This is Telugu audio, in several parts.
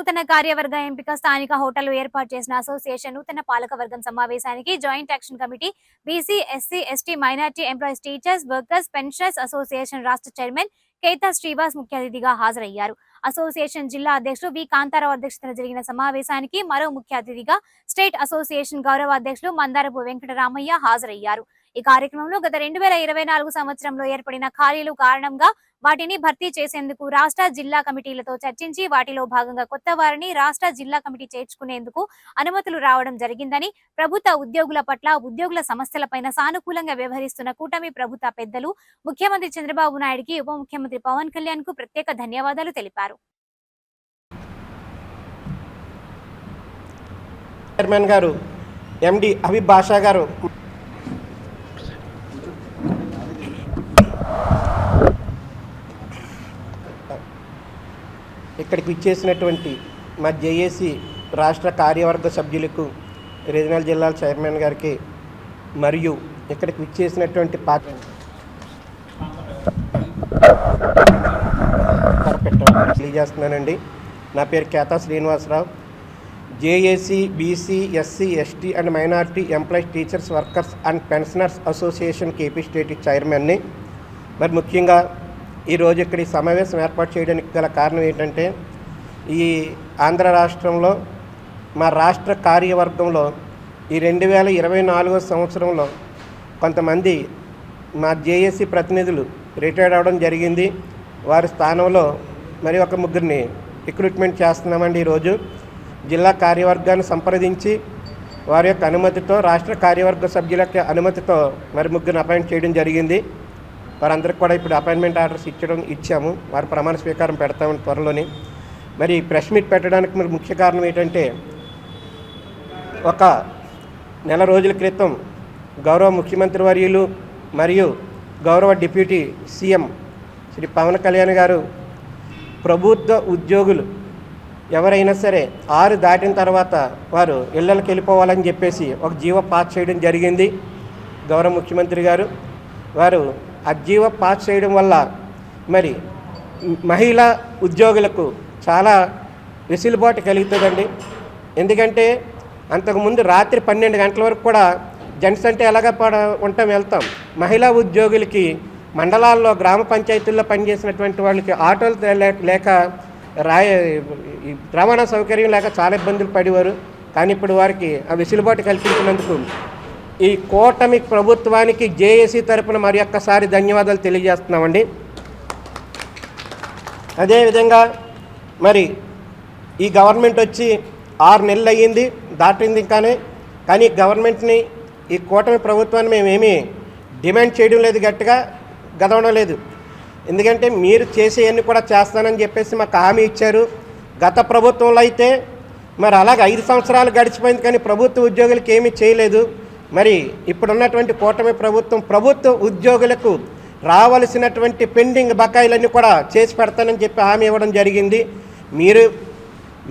నూతన కార్యవర్గ ఎంపిక స్థానిక హోటల్ ఏర్పాటు చేసిన అసోసియేషన్ నూతన పాలకవర్గం సమావేశానికి joint action committee BC SC ST minority employees teachers workers pensioners association రాష్ట్ర చైర్మన్ కేతా శ్రీవాస్ ముఖ్య అతిథిగా హాజరయ్యారు. అసోసియేషన్ జిల్లా అధ్యక్షులు వి. కాంతారావు అధ్యక్షతన జరిగిన సమావేశానికి మరో ముఖ్య అతిథిగా స్టేట్ అసోసియేషన్ గౌరవ అధ్యక్షులు మందారపు వెంకటరామయ్య హాజరయ్యారు. ఈ కార్యక్రమంలో గత రెండు వేల ఇరవై నాలుగు సంవత్సరంలో ఏర్పడిన ఖాళీలు కారణంగా వాటిని భర్తీ చేసేందుకు రాష్ట్ర జిల్లా కమిటీలతో చర్చించి వాటిలో భాగంగా కొత్త వారిని రాష్ట్ర జిల్లా కమిటీ చేర్చుకునేందుకు అనుమతులు రావడం జరిగిందని ప్రభుత్వ ఉద్యోగుల పట్ల ఉద్యోగుల సమస్యలపైన సానుకూలంగా వ్యవహరిస్తున్న కూటమి ప్రభుత్వ పెద్దలు ముఖ్యమంత్రి చంద్రబాబు నాయుడికి ఉప ముఖ్యమంత్రి పవన్ కళ్యాణ్కు ప్రత్యేక ధన్యవాదాలు తెలిపారు. చైర్మన్ గారు ఎండి హబీబ్ గారు ఇక్కడికి ఇచ్చేసినటువంటి మా జేఏసీ రాష్ట్ర కార్యవర్గ సభ్యులకు రీజనల్ జిల్లాల చైర్మన్ గారికి మరియు ఇక్కడికి ఇచ్చేసినటువంటి పార్టీ తెలియజేస్తున్నానండి. నా పేరు Ketha Srinivasarao. JAC BC SC ST and minority employees teachers workers and pensioners association KP state చైర్మన్ని. మరి ముఖ్యంగా ఈరోజు ఇక్కడ ఈ సమావేశం ఏర్పాటు చేయడానికి గల కారణం ఏంటంటే ఈ ఆంధ్ర రాష్ట్రంలో మా రాష్ట్ర కార్యవర్గంలో ఈ రెండు వేల ఇరవై నాలుగో సంవత్సరంలో కొంతమంది మా జేఏసీ ప్రతినిధులు రిటైర్డ్ అవ్వడం జరిగింది. వారి స్థానంలో మరి ఒక ముగ్గురిని రిక్రూట్మెంట్ చేస్తున్నామండి ఈరోజు జిల్లా కార్యవర్గాన్ని సంప్రదించి వారి యొక్క అనుమతితో రాష్ట్ర కార్యవర్గ సభ్యుల యొక్క అనుమతితో మరి ముగ్గురిని అపాయింట్ చేయడం జరిగింది. వారందరికి కూడా ఇప్పుడు అపాయింట్మెంట్ ఆర్డర్స్ ఇచ్చడం ఇచ్చాము. వారి ప్రమాణ స్వీకారం పెడతామని త్వరలోనే. మరి ప్రెస్ మీట్ పెట్టడానికి మరి ముఖ్య కారణం ఏంటంటే ఒక నెల రోజుల క్రితం గౌరవ ముఖ్యమంత్రి వర్యులు మరియు గౌరవ డిప్యూటీ సీఎం శ్రీ పవన్ కళ్యాణ్ గారు ప్రభుత్వ ఉద్యోగులు ఎవరైనా సరే ఆరు దాటిన తర్వాత వారు ఇళ్ళకి వెళ్ళిపోవాలని చెప్పేసి ఒక జీవ పాస్ చేయడం జరిగింది. గౌరవ ముఖ్యమంత్రి గారు వారు అజీవ పాస్ చేయడం వల్ల మరి మహిళా ఉద్యోగులకు చాలా వెసులుబాటు కలుగుతుందండి. ఎందుకంటే అంతకుముందు రాత్రి పన్నెండు గంటల వరకు కూడా జెంట్స్ అంటే ఎలాగ పడ ఉంటాం వెళ్తాం. మహిళా ఉద్యోగులకి మండలాల్లో గ్రామ పంచాయతీల్లో పనిచేసినటువంటి వాళ్ళకి ఆటోలు లేక రాయ రవాణా సౌకర్యం లేక చాలా ఇబ్బందులు పడేవారు. కానీ ఇప్పుడు వారికి ఆ వెసులుబాటు కల్పించినందుకు ఈ కూటమి ప్రభుత్వానికి జేఏసీ తరపున మరి ఒక్కసారి ధన్యవాదాలు తెలియజేస్తున్నామండి. అదేవిధంగా మరి ఈ గవర్నమెంట్ వచ్చి ఆరు నెలలు అయ్యింది దాటింది ఇంకానే. కానీ గవర్నమెంట్ని ఈ కూటమి ప్రభుత్వాన్ని మేమేమీ డిమాండ్ చేయడం లేదు గట్టిగా గదవడం లేదు. ఎందుకంటే మీరు చేసేవన్నీ కూడా చేస్తానని చెప్పేసి మాకు హామీ ఇచ్చారు. గత ప్రభుత్వంలో అయితే మరి అలాగే ఐదు సంవత్సరాలు గడిచిపోయింది కానీ ప్రభుత్వ ఉద్యోగులకి ఏమీ చేయలేదు. మరి ఇప్పుడున్నటువంటి కూటమి ప్రభుత్వం ప్రభుత్వ ఉద్యోగులకు రావలసినటువంటి పెండింగ్ బకాయిలన్నీ కూడా చేసి పెడతానని చెప్పి హామీ ఇవ్వడం జరిగింది. మీరు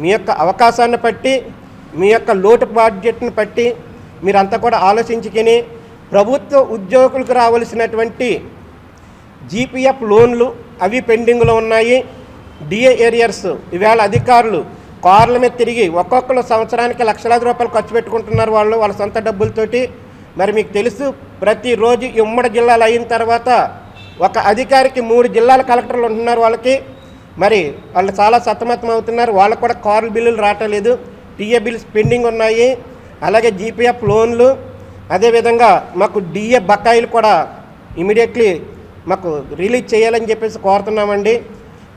మీ యొక్క అవకాశాన్ని బట్టి మీ యొక్క లోటు బడ్జెట్ని బట్టి మీరంతా కూడా ఆలోచించుకుని ప్రభుత్వ ఉద్యోగులకు రావలసినటువంటి జీపీఎఫ్ లోన్లు అవి పెండింగ్లో ఉన్నాయి. డిఏ ఏరియర్స్ ఈవేళ అధికారులు కార్ల మీద తిరిగి ఒక్కొక్కరు సంవత్సరానికి లక్షలాది రూపాయలు ఖర్చు పెట్టుకుంటున్నారు వాళ్ళు వాళ్ళ సొంత డబ్బులతోటి. మరి మీకు తెలుసు ప్రతిరోజు ఉమ్మడి జిల్లాలు అయిన తర్వాత ఒక అధికారికి మూడు జిల్లాల కలెక్టర్లు ఉంటున్నారు వాళ్ళకి. మరి వాళ్ళు చాలా సతమతం అవుతున్నారు. వాళ్ళకు కూడా కార్ల బిల్లులు రావట్లేదు టీఏ బిల్స్ పెండింగ్ ఉన్నాయి. అలాగే జీపీఎఫ్ లోన్లు. అదేవిధంగా మాకు డిఏ బకాయిలు కూడా ఇమీడియట్లీ మాకు రిలీజ్ చేయాలని చెప్పేసి కోరుతున్నామండి.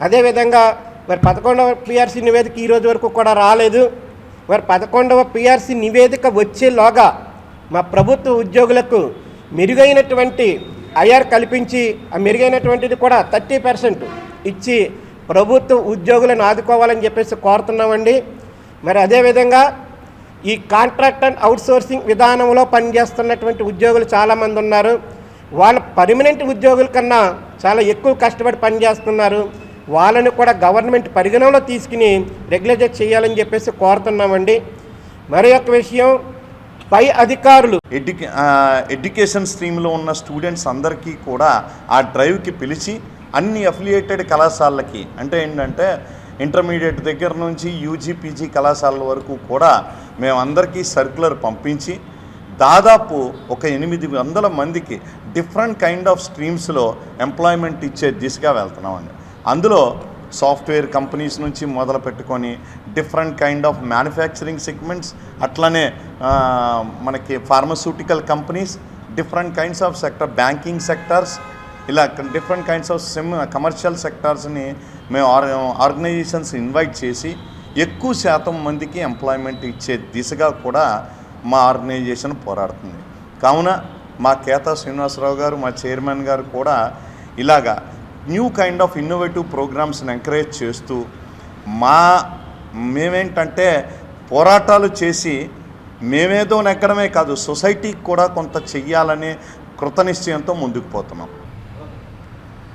అదేవిధంగా మరి పదకొండవ పిఆర్సీ నివేదిక ఈ రోజు వరకు కూడా రాలేదు. మరి పదకొండవ పిఆర్సీ నివేదిక వచ్చేలోగా మా ప్రభుత్వ ఉద్యోగులకు మెరుగైనటువంటి ఐఆర్ కల్పించి ఆ మెరుగైనటువంటిది కూడా థర్టీ పర్సెంట్ ఇచ్చి ప్రభుత్వ ఉద్యోగులను ఆదుకోవాలని చెప్పేసి కోరుతున్నామండి. మరి అదేవిధంగా ఈ కాంట్రాక్ట్ అండ్ అవుట్సోర్సింగ్ విధానంలో పనిచేస్తున్నటువంటి ఉద్యోగులు చాలామంది ఉన్నారు. వాళ్ళ పర్మనెంట్ ఉద్యోగుల కన్నా చాలా ఎక్కువ కష్టపడి పనిచేస్తున్నారు. వాళ్ళని కూడా గవర్నమెంట్ పరిగణనలో తీసుకుని రెగ్యులేట్ చేయాలని చెప్పేసి కోరుతున్నామండి. మరి యొక్క విషయం పై అధికారులు ఎడ్యుకే ఎడ్యుకేషన్ స్ట్రీమ్లో ఉన్న స్టూడెంట్స్ అందరికీ కూడా ఆ డ్రైవ్కి పిలిచి అన్ని అఫిలియేటెడ్ కళాశాలలకి అంటే ఏంటంటే ఇంటర్మీడియట్ దగ్గర నుంచి యూజీ పీజీ కళాశాలల వరకు కూడా మేమందరికీ సర్క్యులర్ పంపించి దాదాపు ఒక ఎనిమిది వందల మందికి డిఫరెంట్ కైండ్ ఆఫ్ స్ట్రీమ్స్లో ఎంప్లాయ్మెంట్ ఇచ్చే దిశగా వెళ్తున్నామండి. అందులో సాఫ్ట్వేర్ కంపెనీస్ నుంచి మొదలు పెట్టుకొని different kind of manufacturing segments అట్లనే మనకి pharmaceutical companies different kinds of sector banking sectors ఇలా different kinds of sim commercial సెక్టార్స్ని మేము ఆర్ ఆర్గనైజేషన్స్ ఇన్వైట్ చేసి ఎక్కువ శాతం మందికి ఎంప్లాయ్మెంట్ ఇచ్చే దిశగా కూడా మా ఆర్గనైజేషన్ పోరాడుతుంది. కావున మా కేతా శ్రీనివాసరావు గారు మా చైర్మన్ గారు కూడా ఇలాగా న్యూ కైండ్ ఆఫ్ ఇన్నోవేటివ్ ప్రోగ్రామ్స్ని ఎంకరేజ్ చేస్తూ మా మేమేంటంటే పోరాటాలు చేసి మేమేదో నెక్కడమే కాదు సొసైటీకి కూడా కొంత చెయ్యాలనే కృతనిశ్చయంతో ముందుకు పోతున్నాం.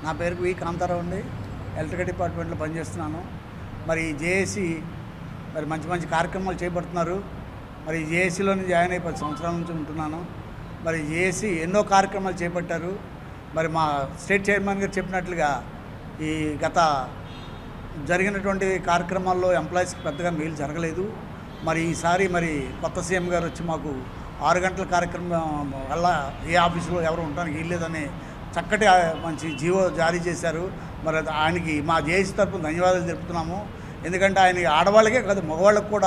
నా పేరు వి కాంతారావు అండి. ఎలక్ట్రికల్ డిపార్ట్మెంట్లో పనిచేస్తున్నాను. మరి జేఏసీ మరి మంచి మంచి కార్యక్రమాలు చేపడుతున్నారు. మరి జేఏసీలోని జాయిన్ అయ్యి పది సంవత్సరాల నుంచి ఉంటున్నాను. మరి జేఏసీ ఎన్నో కార్యక్రమాలు చేపట్టారు. మరి మా స్టేట్ చైర్మన్ గారు చెప్పినట్లుగా ఈ గత జరిగినటువంటి కార్యక్రమాల్లో ఎంప్లాయీస్కి పెద్దగా మేలు జరగలేదు. మరి ఈసారి మరి కొత్త సీఎం గారు వచ్చి మాకు ఆరు గంటల కార్యక్రమం వల్ల ఏ ఆఫీసులో ఎవరు ఉండడానికి వీల్లేదని చక్కటి మంచి జీవో జారీ చేశారు. మరి ఆయనకి మా జేఏసీ తరఫున ధన్యవాదాలు తెలుపుతున్నాము. ఎందుకంటే ఆయనకి ఆడవాళ్ళకే కాదు మగవాళ్ళకి కూడా